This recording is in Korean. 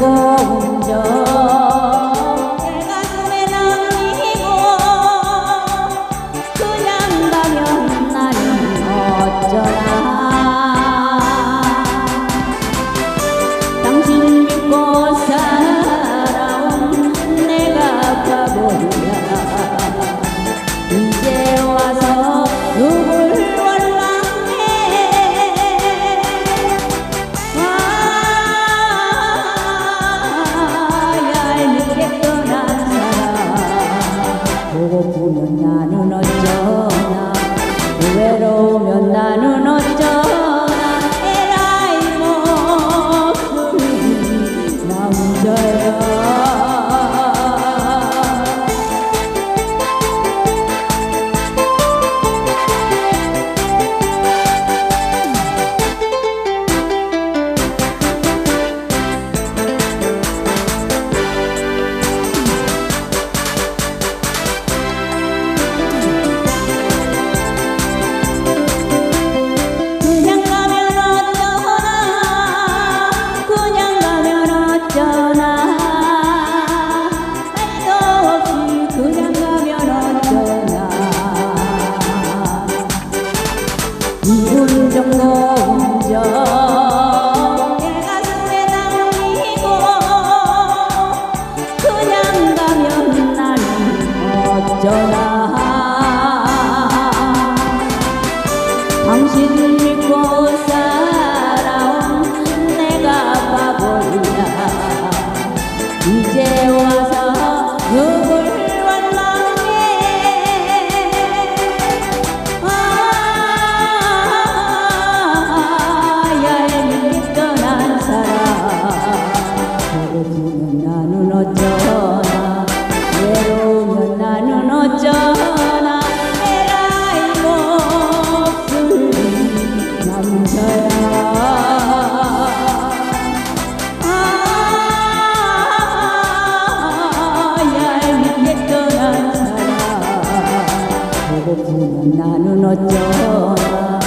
algo. no, no, no. 어쩌나 말도 없이 그냥 가면 어쩌나. 이운 정도 운전 내 가슴에 담기고 그냥 가면 나는 어쩌나. 당신을 믿고 이제 와서 원망해 아 나는 어쩌나. 외로우면 나는 어쩌나 고프면 나는 어쩌나